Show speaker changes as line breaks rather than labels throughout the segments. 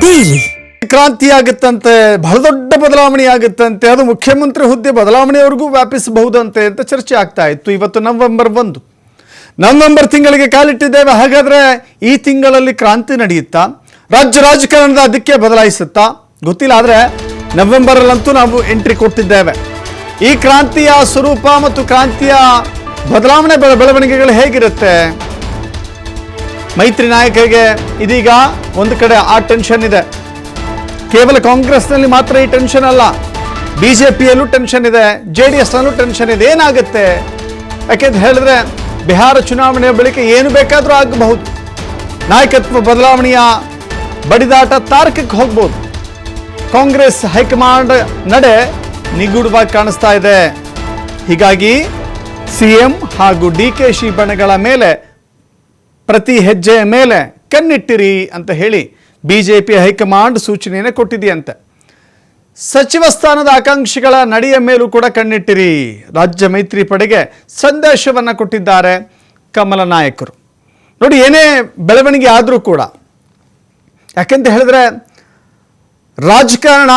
Daily
ಕ್ರಾಂತಿ ಆಗುತ್ತಂತೆ ಬಹಳ ದೊಡ್ಡ ಬದಲಾವಣೆ ಆಗುತ್ತಂತೆ ಅದು ಮುಖ್ಯಮಂತ್ರಿ ಹುದ್ದೆ ಬದಲಾವಣೆಯವರೆಗೂ ವ್ಯಾಪಿಸಬಹುದಂತೆ ಅಂತ ಚರ್ಚೆ ಆಗ್ತಾ ಇತ್ತು ಇವತ್ತು ನವೆಂಬರ್ ಒಂದು. ನವೆಂಬರ್ ತಿಂಗಳಿಗೆ ಕಾಲಿಟ್ಟಿದ್ದೇವೆ, ಹಾಗಾದ್ರೆ ಈ ತಿಂಗಳಲ್ಲಿ ಕ್ರಾಂತಿ ನಡೆಯುತ್ತಾ? ರಾಜ್ಯ ರಾಜಕಾರಣದ ಅದಕ್ಕೆ ಬದಲಾಯಿಸುತ್ತಾ? ಗೊತ್ತಿಲ್ಲ, ಆದರೆ ನವೆಂಬರಲ್ಲಂತೂ ನಾವು ಎಂಟ್ರಿ ಕೊಟ್ಟಿದ್ದೇವೆ. ಈ ಕ್ರಾಂತಿಯ ಸ್ವರೂಪ ಮತ್ತು ಕ್ರಾಂತಿಯ ಬದಲಾವಣೆ ಬೆಳ- ಬೆಳವಣಿಗೆಗಳು ಹೇಗಿರುತ್ತೆ? ಮೈತ್ರಿ ನಾಯಕರಿಗೆ ಇದೀಗ ಒಂದು ಕಡೆ ಆ ಟೆನ್ಷನ್ ಇದೆ. ಕೇವಲ ಕಾಂಗ್ರೆಸ್ನಲ್ಲಿ ಮಾತ್ರ ಈ ಟೆನ್ಷನ್ ಅಲ್ಲ. ಬಿಜೆಪಿಯಲ್ಲೂ ಟೆನ್ಷನ್ ಇದೆ ಜೆ ಡಿ ಎಸ್ನಲ್ಲೂ ಟೆನ್ಷನ್ ಇದೆ. ಏನಾಗುತ್ತೆ? ಯಾಕೆಂತ ಹೇಳಿದ್ರೆ, ಬಿಹಾರ ಚುನಾವಣೆಯ ಬಳಿಕ ಏನು ಬೇಕಾದರೂ ಆಗಬಹುದು. ನಾಯಕತ್ವ ಬದಲಾವಣೆಯ ಬಡಿದಾಟ ತಾರಕಕ್ಕೆ ಹೋಗ್ಬೋದು. ಕಾಂಗ್ರೆಸ್ ಹೈಕಮಾಂಡ್ ನಡೆ ನಿಗೂಢವಾಗಿ ಕಾಣಿಸ್ತಾ ಇದೆ. ಹೀಗಾಗಿ ಸಿಎಂ ಹಾಗೂ ಡಿ ಕೆ ಶಿ ಬಣಗಳ ಮೇಲೆ ಪ್ರತಿ ಹೆಜ್ಜೆಯ ಮೇಲೆ ಕಣ್ಣಿಟ್ಟಿರಿ ಅಂತ ಹೇಳಿ ಬಿ ಜೆ ಪಿ ಹೈಕಮಾಂಡ್ ಸೂಚನೆಯನ್ನು ಕೊಟ್ಟಿದೆಯಂತೆ. ಸಚಿವ ಸ್ಥಾನದ ಆಕಾಂಕ್ಷಿಗಳ ನಡೆಯ ಮೇಲೂ ಕೂಡ ಕಣ್ಣಿಟ್ಟಿರಿ. ರಾಜ್ಯ ಮೈತ್ರಿ ಪಡೆಗೆ ಸಂದೇಶವನ್ನು ಕೊಟ್ಟಿದ್ದಾರೆ ಕಮಲ ನಾಯಕರು. ನೋಡಿ, ಏನೇ ಬೆಳವಣಿಗೆ ಆದರೂ ಕೂಡ, ಯಾಕೆಂತ ಹೇಳಿದ್ರೆ, ರಾಜಕಾರಣ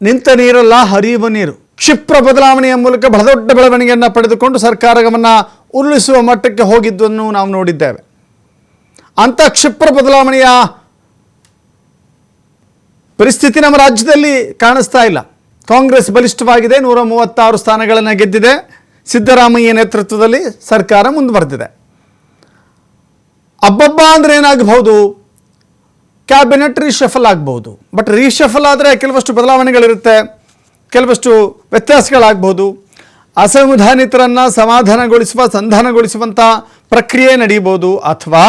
ನಿಂತ ನೀರಲ್ಲ, ಹರಿಯುವ ನೀರು. ಕ್ಷಿಪ್ರ ಬದಲಾವಣೆಯ ಮೂಲಕ ಬಹಳ ದೊಡ್ಡ ಬೆಳವಣಿಗೆಯನ್ನು ಪಡೆದುಕೊಂಡು ಸರ್ಕಾರವನ್ನು ಉರುಳಿಸುವ ಮಟ್ಟಕ್ಕೆ ಹೋಗಿದ್ದನ್ನು ನಾವು ನೋಡಿದ್ದೇವೆ. ಅಂಥ ಕ್ಷಿಪ್ರ ಬದಲಾವಣೆಯ ಪರಿಸ್ಥಿತಿ ನಮ್ಮ ರಾಜ್ಯದಲ್ಲಿ ಕಾಣಿಸ್ತಾ ಇಲ್ಲ. ಕಾಂಗ್ರೆಸ್ ಬಲಿಷ್ಠವಾಗಿದೆ, ನೂರ ಮೂವತ್ತಾರು ಸ್ಥಾನಗಳನ್ನು ಗೆದ್ದಿದೆ. ಸಿದ್ದರಾಮಯ್ಯ ನೇತೃತ್ವದಲ್ಲಿ ಸರ್ಕಾರ ಮುಂದುವರೆದಿದೆ. ಅಬ್ಬಬ್ಬ ಅಂದ್ರೆ ಏನಾಗಬಹುದು? ಕ್ಯಾಬಿನೆಟ್ ರೀಶಫಲ್ ಆಗ್ಬೋದು ಬಟ್ ರೀಶಫಲ್ ಆದರೆ ಕೆಲವಷ್ಟು ಬದಲಾವಣೆಗಳಿರುತ್ತೆ, ಕೆಲವಷ್ಟು ವ್ಯತ್ಯಾಸಗಳಾಗ್ಬೋದು ಅಸಂವಿಧಾನಿತರನ್ನು ಸಮಾಧಾನಗೊಳಿಸುವ ಸಂಧಾನಗೊಳಿಸುವಂಥ ಪ್ರಕ್ರಿಯೆ ನಡೆಯಬಹುದು. ಅಥವಾ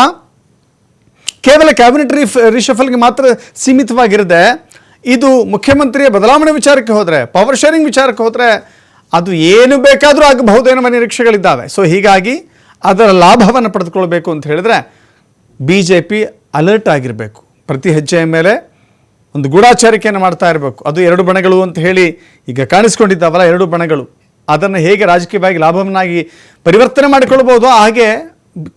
ಕೇವಲ ಕ್ಯಾಬಿನೆಟ್ ರೀ ರಿಶಫಲ್ಗೆ ಮಾತ್ರ ಸೀಮಿತವಾಗಿರದೆ, ಇದು ಮುಖ್ಯಮಂತ್ರಿಯ ಬದಲಾವಣೆ ವಿಚಾರಕ್ಕೆ ಹೋದರೆ ಪವರ್ ಶೇರಿಂಗ್ ವಿಚಾರಕ್ಕೆ ಹೋದರೆ, ಅದು ಏನು ಬೇಕಾದರೂ ಆಗಬಹುದು ಎನ್ನುವ ನಿರೀಕ್ಷೆಗಳಿದ್ದಾವೆ. ಸೊ ಹೀಗಾಗಿ ಅದರ ಲಾಭವನ್ನು ಪಡೆದುಕೊಳ್ಬೇಕು ಅಂತ ಹೇಳಿದ್ರೆ ಬಿ ಜೆ ಪಿ ಅಲರ್ಟ್ ಆಗಿರಬೇಕು. ಪ್ರತಿ ಹೆಜ್ಜೆಯ ಮೇಲೆ ಒಂದು ಗೂಢಾಚಾರಿಕೆಯನ್ನು ಮಾಡ್ತಾ ಇರಬೇಕು. ಅದು ಎರಡು ಬಣಗಳು ಅಂತ ಹೇಳಿ ಈಗ ಕಾಣಿಸ್ಕೊಂಡಿದ್ದಾವಲ್ಲ ಎರಡು ಬಣಗಳು. ಅದನ್ನು ಹೇಗೆ ರಾಜಕೀಯವಾಗಿ ಲಾಭವನ್ನಾಗಿ ಪರಿವರ್ತನೆ ಮಾಡಿಕೊಳ್ಬೋದು ಹಾಗೆ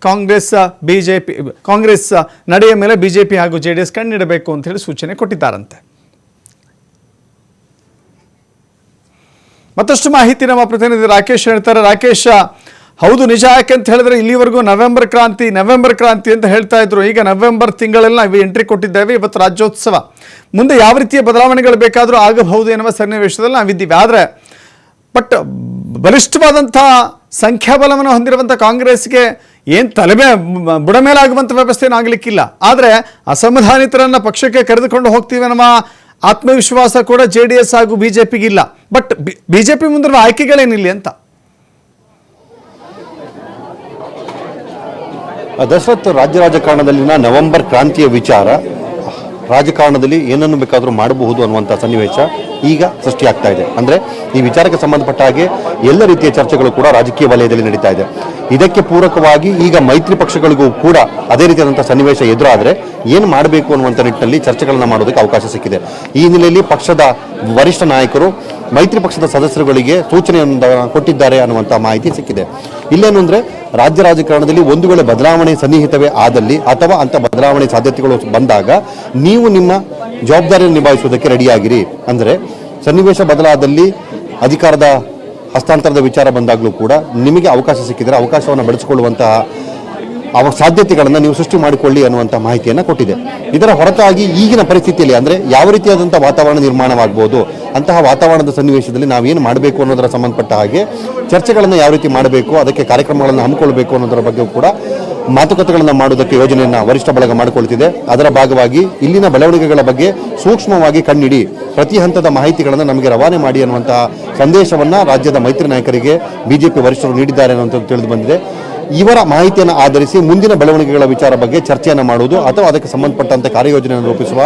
ಕಾಂಗ್ರೆಸ್ ಬಿಜೆಪಿ ಕಾಂಗ್ರೆಸ್ ನಡೆಯ ಮೇಲೆ ಬಿಜೆಪಿ ಹಾಗೂ ಜೆ ಡಿ ಎಸ್ ಕಣ್ಣಿಡಬೇಕು ಅಂತ ಹೇಳಿ ಸೂಚನೆ ಕೊಟ್ಟಿದ್ದಾರಂತೆ. ಮತ್ತಷ್ಟು ಮಾಹಿತಿ ನಮ್ಮ ಪ್ರತಿನಿಧಿ ರಾಕೇಶ್ ಹೇಳ್ತಾರೆ. ರಾಕೇಶ್, ಹೌದು, ನಿಜ ಯಾಕೆ ಅಂತ ಹೇಳಿದ್ರೆ ಇಲ್ಲಿವರೆಗೂ ನವೆಂಬರ್ ಕ್ರಾಂತಿ ನವೆಂಬರ್ ಕ್ರಾಂತಿ ಅಂತ ಹೇಳ್ತಾ ಇದ್ರು. ಈಗ ನವೆಂಬರ್ ತಿಂಗಳಲ್ಲಿ ನಾವು ಎಂಟ್ರಿ ಕೊಟ್ಟಿದ್ದೇವೆ. ಇವತ್ತು ರಾಜ್ಯೋತ್ಸವ. ಮುಂದೆ ಯಾವ ರೀತಿಯ ಬದಲಾವಣೆಗಳು ಬೇಕಾದರೂ ಆಗಬಹುದು ಎನ್ನುವ ಸನ್ನಿವೇಶದಲ್ಲಿ ನಾವಿದ್ದೀವಿ. ಆದರೆ, ಬಟ್ ಬಲಿಷ್ಠವಾದಂಥ ಸಂಖ್ಯಾಬಲವನ್ನು ಹೊಂದಿರುವಂಥ ಕಾಂಗ್ರೆಸ್ಗೆ ಏನು ತಲೆ ಮೇ ಬುಡ ಮೇಲಾಗುವಂಥ ವ್ಯವಸ್ಥೆ ಏನು ಆಗಲಿಕ್ಕಿಲ್ಲ. ಆದರೆ ಅಸಮಾಧಾನಿತರನ್ನ ಪಕ್ಷಕ್ಕೆ ಕರೆದುಕೊಂಡು ಹೋಗ್ತೀವಿ ನಮ್ಮ ಆತ್ಮವಿಶ್ವಾಸ ಕೂಡ ಜೆ ಡಿ ಎಸ್ ಹಾಗೂ ಬಿ ಜೆ ಪಿಗಿಲ್ಲ. ಬಟ್ ಬಿ ಜೆ ಪಿ ಮುಂದಿರುವ ಆಯ್ಕೆಗಳೇನಿಲ್ಲ ಅಂತ?
ದಶರಥ್ ರಾಜ್ಯ ರಾಜಕಾರಣದಲ್ಲಿನ ನವೆಂಬರ್ ಕ್ರಾಂತಿಯ ವಿಚಾರ ರಾಜಕಾರಣದಲ್ಲಿ ಏನನ್ನು ಬೇಕಾದರೂ ಮಾಡಬಹುದು ಅನ್ನುವಂಥ ಸನ್ನಿವೇಶ ಈಗ ಸೃಷ್ಟಿಯಾಗ್ತಾ ಇದೆ. ಅಂದರೆ ಈ ವಿಚಾರಕ್ಕೆ ಸಂಬಂಧಪಟ್ಟ ಹಾಗೆ ಎಲ್ಲ ರೀತಿಯ ಚರ್ಚೆಗಳು ಕೂಡ ರಾಜಕೀಯ ವಲಯದಲ್ಲಿ ನಡೀತಾ ಇದೆ. ಇದಕ್ಕೆ ಪೂರಕವಾಗಿ ಈಗ ಮೈತ್ರಿ ಪಕ್ಷಗಳಿಗೂ ಕೂಡ ಅದೇ ರೀತಿಯಾದಂಥ ಸನ್ನಿವೇಶ ಎದುರಾದರೆ ಏನು ಮಾಡಬೇಕು ಅನ್ನುವಂಥ ನಿಟ್ಟಿನಲ್ಲಿ ಚರ್ಚೆಗಳನ್ನು ಮಾಡೋದಕ್ಕೆ ಅವಕಾಶ ಸಿಕ್ಕಿದೆ. ಈ ಹಿನ್ನೆಲೆಯಲ್ಲಿ ಪಕ್ಷದ ವರಿಷ್ಠ ನಾಯಕರು, ಮೈತ್ರಿ ಪಕ್ಷದ ಸದಸ್ಯರುಗಳಿಗೆ ಸೂಚನೆಯನ್ನು ಕೊಟ್ಟಿದ್ದಾರೆ ಅನ್ನುವಂಥ ಮಾಹಿತಿ ಸಿಕ್ಕಿದೆ. ಇಲ್ಲೇನು ಅಂದರೆ ರಾಜ್ಯ ರಾಜಕಾರಣದಲ್ಲಿ ಒಂದು ವೇಳೆ ಬದಲಾವಣೆ ಸನ್ನಿಹಿತವೇ ಆದಲ್ಲಿ ಅಥವಾ ಅಂಥ ಬದಲಾವಣೆ ಸಾಧ್ಯತೆಗಳು ಬಂದಾಗ ನೀವು ನಿಮ್ಮ ಜವಾಬ್ದಾರಿಯನ್ನು ನಿಭಾಯಿಸುವುದಕ್ಕೆ ರೆಡಿಯಾಗಿರಿ. ಅಂದರೆ ಸನ್ನಿವೇಶ ಬದಲಾದಲ್ಲಿ ಅಧಿಕಾರದ ಹಸ್ತಾಂತರದ ವಿಚಾರ ಬಂದಾಗಲೂ ಕೂಡ ನಿಮಗೆ ಅವಕಾಶ ಸಿಕ್ಕಿದರೆ ಅವಕಾಶವನ್ನು ಬಳಸಿಕೊಳ್ಳುವಂತಹ ಅವ ಸಾಧ್ಯತೆಗಳನ್ನು ನೀವು ಸೃಷ್ಟಿ ಮಾಡಿಕೊಳ್ಳಿ ಅನ್ನುವಂಥ ಮಾಹಿತಿಯನ್ನು ಕೊಟ್ಟಿದೆ. ಇದರ ಹೊರತಾಗಿ ಈಗಿನ ಪರಿಸ್ಥಿತಿಯಲ್ಲಿ ಅಂದರೆ ಯಾವ ರೀತಿಯಾದಂಥ ವಾತಾವರಣ ನಿರ್ಮಾಣವಾಗಬಹುದು ಅಂತಹ ವಾತಾವರಣದ ಸನ್ನಿವೇಶದಲ್ಲಿ ನಾವೇನು ಮಾಡಬೇಕು ಅನ್ನೋದರ ಸಂಬಂಧಪಟ್ಟ ಹಾಗೆ ಚರ್ಚೆಗಳನ್ನು ಯಾವ ರೀತಿ ಮಾಡಬೇಕು, ಅದಕ್ಕೆ ಕಾರ್ಯಕ್ರಮಗಳನ್ನು ಹಮ್ಮಿಕೊಳ್ಬೇಕು ಅನ್ನೋದರ ಬಗ್ಗೆ ಕೂಡ ಮಾತುಕತೆಗಳನ್ನು ಮಾಡುವುದಕ್ಕೆ ಯೋಜನೆಯನ್ನು ವರಿಷ್ಠ ಬಳಗ ಮಾಡಿಕೊಳ್ತಿದೆ. ಅದರ ಭಾಗವಾಗಿ ಇಲ್ಲಿನ ಬೆಳವಣಿಗೆಗಳ ಬಗ್ಗೆ ಸೂಕ್ಷ್ಮವಾಗಿ ಕಣ್ಣಿಡಿ, ಪ್ರತಿ ಹಂತದ ಮಾಹಿತಿಗಳನ್ನು ನಮಗೆ ರವಾನೆ ಮಾಡಿ ಅನ್ನುವಂತಹ ಸಂದೇಶವನ್ನು ರಾಜ್ಯದ ಮೈತ್ರಿ ನಾಯಕರಿಗೆ, ಬಿಜೆಪಿ ವರಿಷ್ಠರು ನೀಡಿದ್ದಾರೆ ಅನ್ನುವಂಥದ್ದು ತಿಳಿದು ಬಂದಿದೆ. ಇವರ ಮಾಹಿತಿಯನ್ನು ಆಧರಿಸಿ ಮುಂದಿನ ಬೆಳವಣಿಗೆಗಳ ವಿಚಾರ ಬಗ್ಗೆ ಚರ್ಚೆಯನ್ನು ಮಾಡುವುದು ಅಥವಾ ಅದಕ್ಕೆ ಸಂಬಂಧಪಟ್ಟಂತೆ ಕಾರ್ಯಯೋಜನೆಯನ್ನು ರೂಪಿಸುವ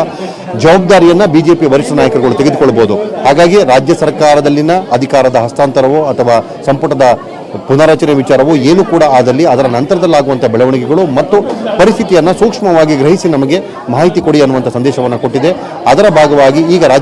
ಜವಾಬ್ದಾರಿಯನ್ನು ಬಿಜೆಪಿ ವರಿಷ್ಠ ನಾಯಕರುಗಳು ತೆಗೆದುಕೊಳ್ಳಬಹುದು ಹಾಗಾಗಿ ರಾಜ್ಯ ಸರ್ಕಾರದಲ್ಲಿನ ಅಧಿಕಾರದ ಹಸ್ತಾಂತರವೋ ಅಥವಾ ಸಂಪುಟದ ಪುನರಚನೆ ವಿಚಾರವೋ ಏನು ಕೂಡ ಆದಲ್ಲಿ ಅದರ ನಂತರದಲ್ಲಾಗುವಂಥ ಬೆಳವಣಿಗೆಗಳು ಮತ್ತು ಪರಿಸ್ಥಿತಿಯನ್ನು ಸೂಕ್ಷ್ಮವಾಗಿ ಗ್ರಹಿಸಿ ನಮಗೆ ಮಾಹಿತಿ ಕೊಡಿ ಅನ್ನುವಂಥ ಸಂದೇಶವನ್ನು ಕೊಟ್ಟಿದೆ. ಅದರ ಭಾಗವಾಗಿ ಈಗ ರಾಜ್ಯ